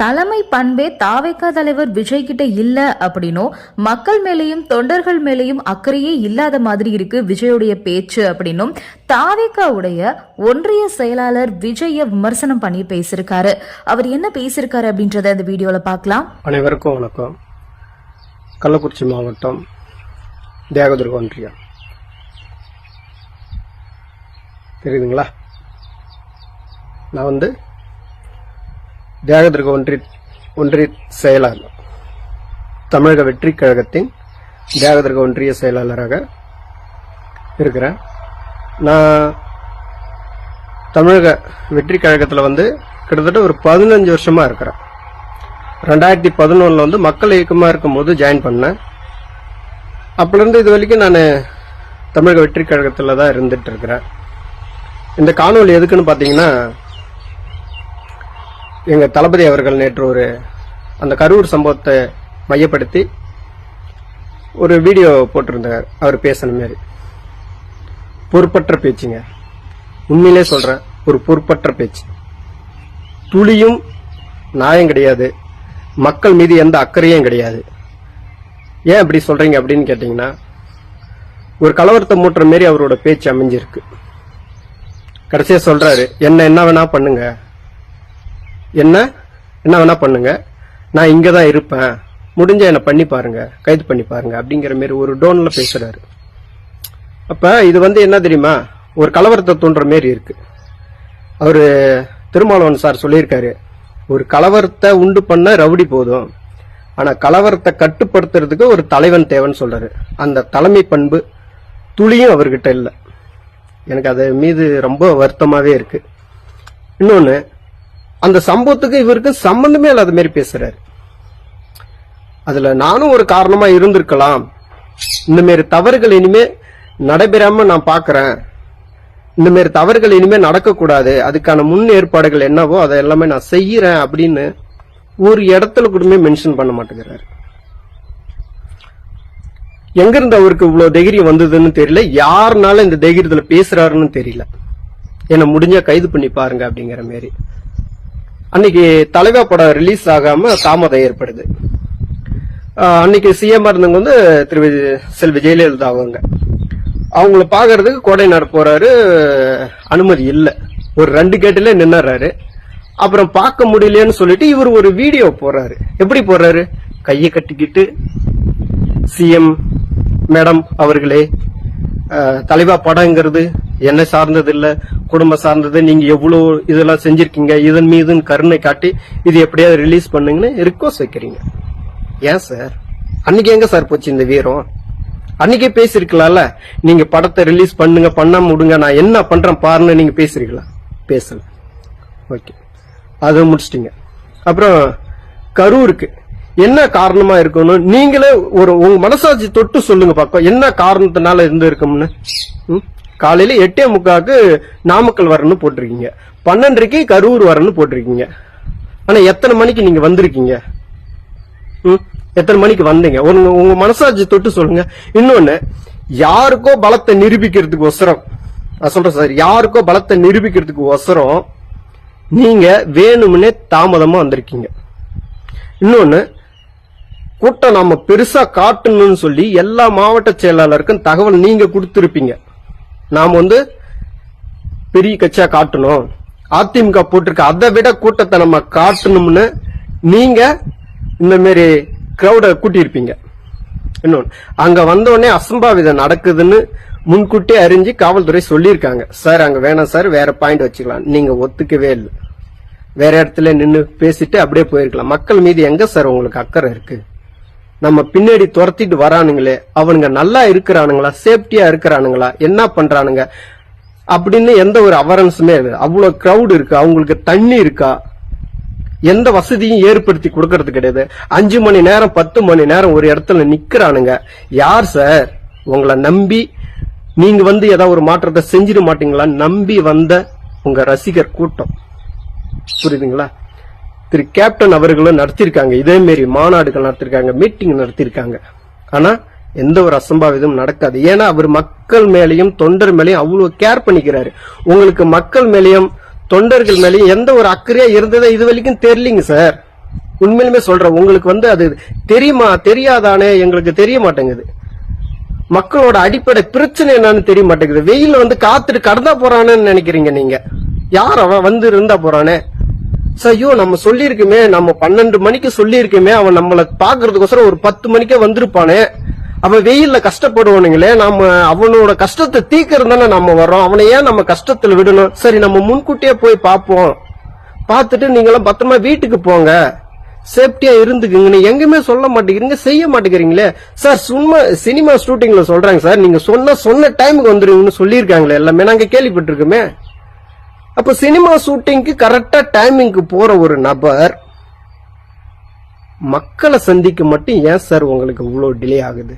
தலைமை பண்பே தாவேக்கா தலைவர் விஜய் கிட்ட இல்ல அப்படின்னும் மக்கள் மேலேயும் தொண்டர்கள் மேலேயும் அக்கறையே இல்லாத மாதிரி இருக்கு விஜயுடைய பேச்சு அப்படின்னும் தாவேக்காவுடைய ஒன்றிய செயலாளர் விஜய விமர்சனம் பண்ணி பேசியிருக்காரு. அவர் என்ன பேசியிருக்காரு அப்படின்றத இந்த வீடியோல பார்க்கலாம். அனைவருக்கும் வணக்கம். கள்ளக்குறிச்சி மாவட்டம் தேகதுர்க ஒன்றியம். தெரியுதுங்களா? நான் வந்து தியாகதர்க ஒன்றிய ஒன்றிய செயலாளர். தமிழக வெற்றி கழகத்தின் தியாகதர்க ஒன்றிய செயலாளராக இருக்கிறேன் நான் தமிழக வெற்றி கழகத்தில் வந்து கிட்டத்தட்ட ஒரு பதினஞ்சு வருஷமா இருக்கிறேன். ரெண்டாயிரத்தி பதினொன்றில் வந்து மக்கள் இயக்கமாக இருக்கும்போது ஜாயின் பண்ணேன். அப்போலேருந்து இது வரைக்கும் நான் தமிழக வெற்றி கழகத்தில் தான் இருந்துட்டு இருக்கிறேன். இந்த காணொலி எதுக்குன்னு பார்த்தீங்கன்னா எங்கள் தளபதி அவர்கள் நேற்று ஒரு அந்த கரூர் சம்பவத்தை மையப்படுத்தி ஒரு வீடியோ போட்டிருந்தார். அவர் பேசின மாதிரி பொறுப்பற்ற பேச்சுங்க. உண்மையிலே சொல்றேன் ஒரு பொறுப்பற்ற பேச்சு. துளியும் நியாயம் கிடையாது. மக்கள் மீது எந்த அக்கறையும் கிடையாது. ஏன் அப்படி சொல்றீங்க அப்படின்னு கேட்டீங்கன்னா ஒரு கலவரத்தை மூட்டுற மாரி அவரோட பேச்சு அமைஞ்சிருக்கு. கடைசியா சொல்றாரு என்ன என்ன வேணா பண்ணுங்க. என்ன? என்ன வேணா பண்ணுங்க. நான் இங்க தான் இருப்பேன். முடிஞ்ச என்ன பண்ணி பாருங்க. கைது பண்ணி பாருங்க. அப்படிங்கிற மாரி ஒரு டோன்ல பேசுறாரு. அப்ப இது வந்து என்ன தெரியுமா? ஒரு கலவரத்தை தூண்டுற மாரி இருக்கு. அவரு திருமாவளவன் சார் சொல்லியிருக்காரு. ஒரு கலவரத்தை உண்டு பண்ண ரவுடி போதும். ஆனா கலவரத்தை கட்டுப்படுத்துறதுக்கு ஒரு தலைவன் தேவைன்னு சொல்றாரு. அந்த தலைமை பண்பு துளியும் அவர்கிட்ட இல்லை. எனக்கு அது மீது ரொம்ப வருத்தமாவே இருக்கு. இன்னொன்னு அந்த சம்பவத்துக்கு இவருக்கு சம்பந்தமே இல்லாத மாதிரி பேசுறாரு. அதுல நானும் ஒரு காரணமா இருந்திருக்கலாம். இந்த மாதிரி தவறுகள் இனிமே நடைபெறாம நான் பாக்குறேன். இந்த மாதிரி தவறுகள் இனிமே நடக்கக்கூடாது. அதுக்கான முன் ஏற்பாடுகள் என்னவோ அதை எல்லாமே நான் செய்யறேன் அப்படின்னு ஒரு இடத்துல கூடமே மென்ஷன் பண்ண மாட்டேங்கிறாரு. எங்க இருந்து அவருக்கு இவ்வளவு தைரியம் வந்ததுன்னு தெரியல. யாருனால இந்த தைரியத்துல பேசுறாருன்னு தெரியல. என்ன முடிஞ்சா கைது பண்ணி பாருங்க அப்படிங்கிற மாதிரி. அன்னைக்கு தலைவா படம் ரிலீஸ் ஆகாம தாமதம் ஏற்படுது. அன்னைக்கு சிஎம் இருந்தவங்க வந்து திரு செல்வி ஜெயலலிதா அவங்க. அவங்கள பாக்குறதுக்கு கோடைநாடு போறாரு. அனுமதி இல்லை. ஒரு ரெண்டு கேட்டுல நின்னுறாரு. அப்புறம் பார்க்க முடியலன்னு சொல்லிட்டு இவர் ஒரு வீடியோ போடுறாரு. எப்படி போடுறாரு? கையை கட்டிக்கிட்டு சிஎம் மேடம் அவர்களே தலைவா படங்கிறது என்ன சார்ந்தது இல்ல குடும்பம் சார்ந்தது நீங்க எவ்வளவு இதெல்லாம் செஞ்சிருக்கீங்க இதன் மீது கருணை காட்டி இது எப்படியாவது ரிலீஸ் பண்ணுங்கன்னு ரிக்வஸ்ட் வைக்கிறீங்க. ஏன் சார்? அன்னைக்கு எங்க சார் போச்சு இந்த வீரம்? அன்னைக்கே பேசிருக்கலாம்ல? நீங்க படத்தை ரிலீஸ் பண்ணுங்க பண்ணாம விடுங்க நான் என்ன பண்றேன் பாருன்னு நீங்க பேசுறீங்களா? பேசல. ஓகே அதை முடிச்சிட்டீங்க. அப்புறம் கரூருக்கு என்ன காரணமா இருக்கணும்? நீங்களே ஒரு உங்க மனசாட்சி தொட்டு சொல்லுங்க பாப்போம் என்ன காரணத்தினால இருந்து இருக்கும்னு? ம்? காலையில எட்டே முக்காக்கு நாமக்கல் வரணும்னு போட்டிருக்கீங்க. பன்னெண்டரைக்கு கரூர் வரணும்னு போட்டிருக்கீங்க. ஆனா எத்தனை மணிக்கு நீங்க வந்திருக்கீங்க? ம்? எத்தனை மணிக்கு வந்தீங்க? உங்க உங்க மனசாட்சி தொட்டு சொல்லுங்க. இன்னொன்னு யாருக்கோ பலத்தை நிரூபிக்கிறதுக்கு ஒசரம். நான் சொல்றேன் சார் யாருக்கோ பலத்தை நிரூபிக்கிறதுக்கு ஒசரம் நீங்க வேணும்னே தாமதமா வந்திருக்கீங்க. இன்னொன்னு கூட்டம் நாம பெருசா காட்டணும்னு சொல்லி எல்லா மாவட்ட செயலாளருக்கும் தகவல் நீங்க கொடுத்திருப்பீங்க. நாம் வந்து பெரிய கட்சியா காட்டணும். அதிமுக போட்டிருக்க. அதை விட கூட்டத்தை நம்ம காட்டணும்னு நீங்க இந்த மாரி கிரௌட கூட்டியிருப்பீங்க. இன்னொன்று அங்க வந்தவொடனே அசம்பாவிதம் நடக்குதுன்னு முன்கூட்டி அறிஞ்சு காவல்துறை சொல்லியிருக்காங்க. சார் அங்க வேணாம் சார் வேற பாயிண்ட் வச்சுக்கலாம். நீங்க ஒத்துக்கவே இல்லை. வேற இடத்துல நின்று பேசிட்டு அப்படியே போயிருக்கலாம். மக்கள் மீது எங்க சார் உங்களுக்கு அக்கறை இருக்கு? நம்ம பின்னாடி துரத்திட்டு வரானுங்களே அவனுங்க நல்லா இருக்கிறானுங்களா சேஃப்டியா இருக்கிறானுங்களா என்ன பண்றானுங்க? அப்படின்னு எந்த ஒரு அவரன்ஸுமே இல்லை. அவ்வளோ க்ரௌடு இருக்கு அவங்களுக்கு தண்ணி இருக்கா? எந்த வசதியும் ஏற்படுத்தி கொடுக்கறது கிடையாது. அஞ்சு மணி நேரம் பத்து மணி நேரம் ஒரு இடத்துல நிக்கிறானுங்க. யார் சார்? உங்களை நம்பி நீங்க வந்து ஏதாவது ஒரு மாற்றத்தை செஞ்சிட மாட்டீங்களான்னு நம்பி வந்த உங்க ரசிகர் கூட்டம். புரியுதுங்களா? திரு கேப்டன் அவர்களும் நடத்திருக்காங்க இதே மாரி மாநாடுகள் நடத்திருக்காங்க மீட்டிங் நடத்திருக்காங்க ஆனா எந்த ஒரு அசம்பாவிதம் நடக்காது. ஏன்னா அவர் மக்கள் மேலையும் தொண்டர் மேலையும் அவ்வளவு கேர் பண்ணிக்கிறாரு. உங்களுக்கு மக்கள் மேலையும் தொண்டர்கள் மேலேயும் எந்த ஒரு அக்கறையா இருந்ததே இது வரைக்கும் தெரியலீங்க சார். உண்மையிலுமே சொல்றேன். உங்களுக்கு வந்து அது தெரியுமா தெரியாதானே எங்களுக்கு தெரிய மாட்டேங்குது. மக்களோட அடிப்படை பிரச்சனை என்னன்னு தெரிய மாட்டேங்குது. வெயில்ல வந்து காத்துட்டு கடந்தா போறானேன்னு நினைக்கிறீங்க நீங்க. யார் அவன் வந்து இருந்தா போறானே? ஐயோ நம்ம சொல்லியிருக்குமே நம்ம பன்னெண்டு மணிக்கு சொல்லியிருக்குமே அவன் நம்மள பாக்குறதுக்கோசரம் ஒரு பத்து மணிக்கே வந்திருப்பானே. அவன் வெயில்ல கஷ்டப்படுவானுங்களே நாம அவனோட கஷ்டத்தை தீக்கிறது தானே நம்ம வர்றோம். அவனை ஏன் நம்ம கஷ்டத்துல விடணும்? சரி நம்ம முன்கூட்டியே போய் பார்ப்போம். பார்த்துட்டு நீங்களாம் பத்திரமா வீட்டுக்கு போங்க. சேஃப்டியா இருந்துக்குங்க. நீ எங்குமே சொல்ல மாட்டேங்கிறீங்க செய்ய மாட்டேங்கிறீங்களே. சார் சும்மா சினிமா ஷூட்டிங்ல சொல்றாங்க சார் நீங்க சொன்ன சொன்ன டைமுக்கு வந்துருவீங்கன்னு சொல்லியிருக்காங்களே. எல்லாமே நாங்க கேள்விப்பட்டிருக்கோமே. அப்ப சினிமா ஷூட்டிங்க்கு கரெக்டா டைமிங்க்கு போற ஒரு நபர் மக்களை சந்திக்க மட்டும் ஏன் சார் உங்களுக்கு இவ்வளவு டிலே ஆகுது?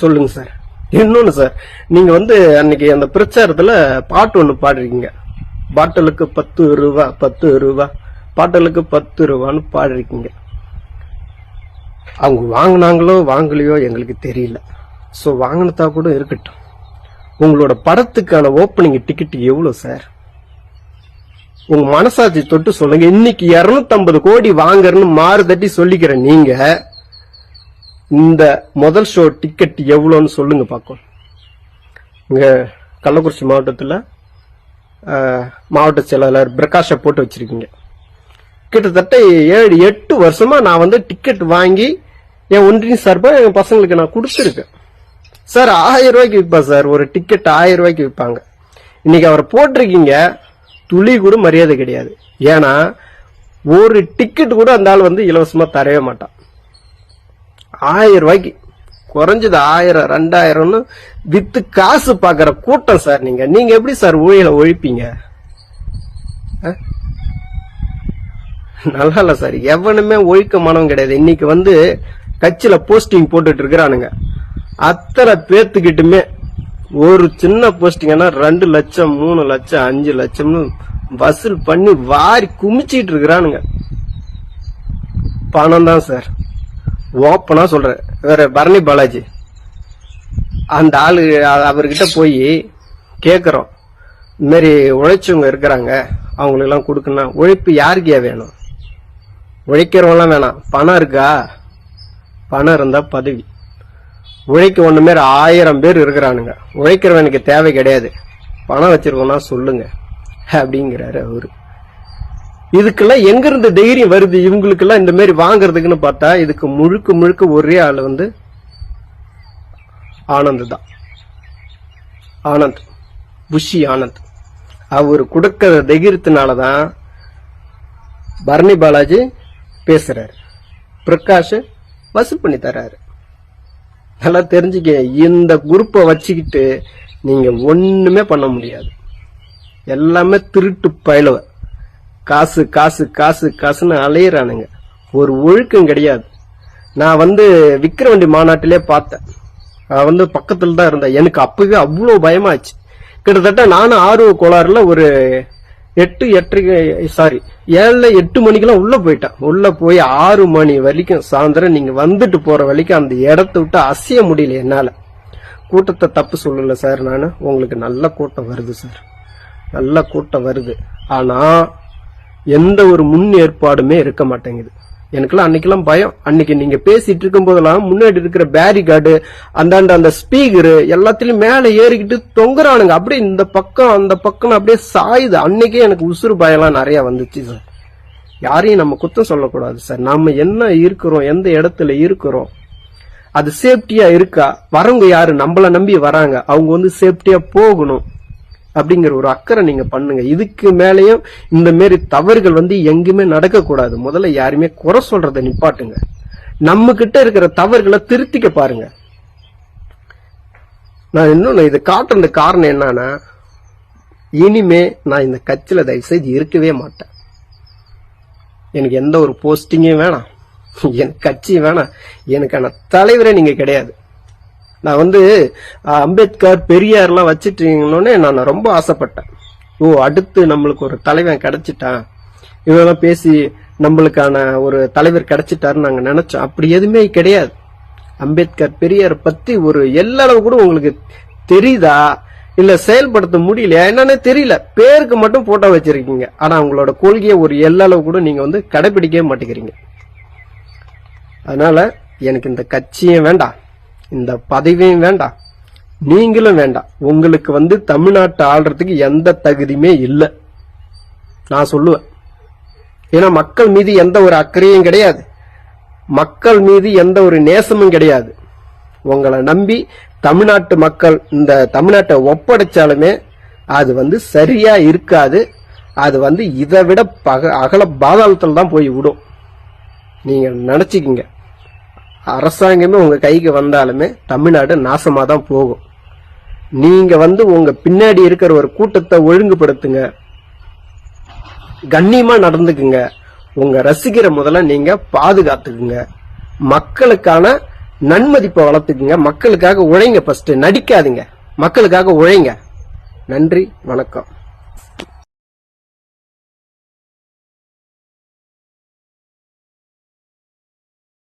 சொல்லுங்க சார். இன்னொன்னு சார் நீங்க வந்து அன்னைக்கு அந்த பிரச்சாரத்துல பாட்டு ஒண்ணு பாடுறீங்க பாட்டலுக்கு பத்து ரூபா பத்து ரூபா பாட்டலுக்கு பத்து ரூபான்னு பாடுறீங்க அவங்க வாங்கினாங்களோ வாங்கலையோ எங்களுக்கு தெரியல. சோ வாங்கினதா கூட இருக்கட்டும். உங்களோட படத்துக்கான ஓப்பனிங் டிக்கெட் எவ்வளோ சார் உங்க மனசாட்சி தொட்டு சொல்லுங்க. இன்னைக்கு 250 கோடி வாங்குறன்னு மாறு தட்டி சொல்லிக்கிற நீங்க இந்த முதல் ஷோ டிக்கெட் எவ்வளோன்னு சொல்லுங்க பார்க்கும் இங்க கள்ளக்குறிச்சி மாவட்டத்தில் மாவட்ட செயலாளர் பிரகாஷை போட்டு வச்சிருக்கீங்க. கிட்டத்தட்ட ஏழு எட்டு வருஷமா நான் வந்து டிக்கெட் வாங்கி என் ஒன்றின் சார்பாக என் பசங்களுக்கு நான் கொடுத்துருக்கேன். சார் ஆயிரம் ரூபாய்க்கு விற்பா சார். ஒரு டிக்கெட் ஆயிரம் ரூபாய்க்கு விற்பாங்க இன்னைக்கு அவரை போட்டிருக்கீங்க துளி கூட மரியாதை கிடையாது. ஏன்னா ஒரு டிக்கெட் கூட அந்த ஆள் வந்து இலவசமா தரவே மாட்டான். ஆயிரம் ரூபாய்க்கு குறைஞ்சது ஆயிரம் ரெண்டாயிரம்னு வித்து காசு பாக்குற கூட்டம் சார் நீங்க. நீங்க எப்படி சார் ஊழியலை ஒழிப்பீங்க? நல்லா இல்ல சார். எவனுமே ஒழுக்கமானவன் கிடையாது. இன்னைக்கு வந்து கட்சியில போஸ்டிங் போட்டுட்டு இருக்கிறானுங்க. அத்தனை பேத்துக்கிட்டுமே ஒரு சின்ன போஸ்டிங்னா ரெண்டு லட்சம் மூணு லட்சம் அஞ்சு லட்சம்னு வசூல் பண்ணி வாரி குமிச்சிட்டு இருக்கிறானுங்க. பணம் தான் சார். ஓப்பனா சொல்றேன். வேற பரணி பாலாஜி. அந்த ஆளு அவர்கிட்ட போய் கேக்குறோம். இந்த உழைச்சவங்க இருக்கிறாங்க. அவங்களுக்கெல்லாம் கொடுக்கணும் உழைப்பு யாருக்கியா வேணும்? உழைக்கிறவங்களாம் வேணாம். பணம் இருக்கா? பணம் இருந்தா பதவி. உழைக்க ஒன்று மாரி ஆயிரம் பேர் இருக்கிறானுங்க. உழைக்கிறவனுக்கு தேவை கிடையாது. பணம் வச்சிருக்கோம்னா சொல்லுங்க. அப்படிங்கிறாரு அவரு. இதுக்கெல்லாம் எங்கிருந்து தைரியம் வருது? இவங்களுக்கெல்லாம் இந்த மாதிரி வாங்குறதுக்குன்னு பார்த்தா இதுக்கு முழுக்க முழுக்க ஒரே ஆள் வந்து ஆனந்த் தான். ஆனந்த். புஷி ஆனந்த். அவர் கொடுக்கிற தைரியத்தினாலதான் பரணி பாலாஜி பேசுறாரு. பிரகாஷ் வசூல் பண்ணி தர்றாரு. நல்லா தெரிஞ்சுக்க. இந்த குரூப்பை வச்சுக்கிட்டு நீங்க ஒண்ணுமே பண்ண முடியாது. எல்லாமே திருட்டு பயிலவ. காசு காசு காசு காசுன்னு அலையிறானுங்க. ஒரு ஒழுக்கம் கிடையாது. நான் வந்து விக்கிரவண்டி மாநாட்டிலே பார்த்தேன். நான் வந்து பக்கத்துல தான் இருந்தேன். எனக்கு அப்பவே அவ்வளோ பயமாச்சு. கிட்டத்தட்ட நானும் ஆர்வ கோளாறுல ஒரு எட்டு எட்டரை சாரி ஏழு எட்டு மணிக்கெல்லாம் உள்ள போயிட்டேன். உள்ள போய் ஆறு மணி வரைக்கும் சாயந்தரம் நீங்க வந்துட்டு போற வரைக்கும் அந்த இடத்த விட்டு அசைய முடியல என்னால. கூட்டத்தை தப்பு சொல்லல சார் நான். உங்களுக்கு நல்ல கூட்டம் வருது சார். நல்ல கூட்டம் வருது. ஆனா எந்த ஒரு முன் ஏற்பாடுமே இருக்க மாட்டேங்குது. எனக்குலாம் அன்னைக்கெல்லாம் பயம். அன்னைக்கு நீங்க பேசிட்டு இருக்கும் போதெல்லாம் முன்னாடி இருக்கிற பேரிகார்டு அந்தாண்ட அந்த ஸ்பீக்கரு எல்லாத்திலயும் மேல ஏறிக்கிட்டு தொங்குறானுங்க. அப்படியே இந்த பக்கம் அந்த பக்கம் அப்படியே சாயுது. அன்னைக்கே எனக்கு உசுறு பயம்லாம் நிறைய வந்துச்சு சார் யாரையும் நம்ம குத்தம் சொல்லக்கூடாது சார் நாம என்ன இருக்கிறோம் எந்த இடத்துல இருக்கிறோம் அது சேஃப்டியா இருக்கா? வரவங்க யாரு? நம்மள நம்பி வராங்க. அவங்க வந்து சேஃப்டியா போகணும். அப்படிங்கிற ஒரு அக்கறை நீங்க பண்ணுங்க. இதுக்கு மேலேயும் இந்த மாரி தவறுகள் வந்து எங்குமே நடக்க கூடாது முதல்ல யாருமே குறை சொல்றத நிப்பாட்டுங்க. நம்ம கிட்ட இருக்கிற தவறுகளை திருத்திக்க பாருங்க. நான் இன்னொன்று இதை காட்டுற காரணம் என்னன்னா இனிமே நான் இந்த கட்சியில் தயவு செய்து இருக்கவே மாட்டேன். எனக்கு எந்த ஒரு போஸ்டிங்கும் வேணாம். எனக்கு கட்சியும் வேணாம். எனக்கான தலைவரே நீங்கள் கிடையாது. நான் வந்து அம்பேத்கர் பெரியார்லாம் வச்சிட்டீங்கன்னே நான் ரொம்ப ஆசைப்பட்டேன். ஓ அடுத்து நம்மளுக்கு ஒரு தலைவன் கிடைச்சிட்டான். இவெல்லாம் பேசி நம்மளுக்கான ஒரு தலைவர் கிடைச்சிட்டாருன்னு நாங்கள் நினைச்சோம். அப்படி எதுவுமே கிடையாது. அம்பேத்கர் பெரியார் பத்தி ஒரு எல்லாரும் கூட உங்களுக்கு தெரியுதா? இல்ல செயல்படுத்த முடியலையா? என்னன்னு தெரியல. பேருக்கு மட்டும் போட்டோ வச்சிருக்கீங்க. ஆனா உங்களோட கொள்கையை ஒரு எல்லளவு கூட நீங்க வந்து கடைபிடிக்கவே மாட்டேங்கிறீங்க. அதனால எனக்கு இந்த கட்சியும் வேண்டாம். இந்த பதவியும் வேண்டாம். நீங்களும் வேண்டாம். உங்களுக்கு வந்து தமிழ்நாட்டை ஆள்றதுக்கு எந்த தகுதியுமே இல்லை. நான் சொல்லுவேன். ஏன்னா மக்கள் மீது எந்த ஒரு அக்கறையும் கிடையாது. மக்கள் மீது எந்த ஒரு நேசமும் கிடையாது. உங்களை நம்பி தமிழ்நாட்டு மக்கள் இந்த தமிழ்நாட்டை ஒப்படைச்சாலுமே அது வந்து சரியா இருக்காது. அது வந்து இதை விட பக அகல பாதாளத்தில் தான் போய் விடும். நீங்க நினைச்சுக்கிங்க. அரசாங்கமே உங்க கைக்கு வந்தாலுமே தமிழ்நாடு நாசமா தான் போகும். நீங்க வந்து உங்க பின்னாடி இருக்கிற ஒரு கூட்டத்தை ஒழுங்குபடுத்துங்க. கண்ணியமா நடந்துக்குங்க. உங்க ரசிக்கிற முதல்ல நீங்க பாதுகாத்துக்குங்க. மக்களுக்கான நன்மதிப்பை வளர்த்துக்குங்க. மக்களுக்காக உழைங்க ஃபர்ஸ்ட் நடிக்காதீங்க. மக்களுக்காக உழைங்க. நன்றி. வணக்கம்.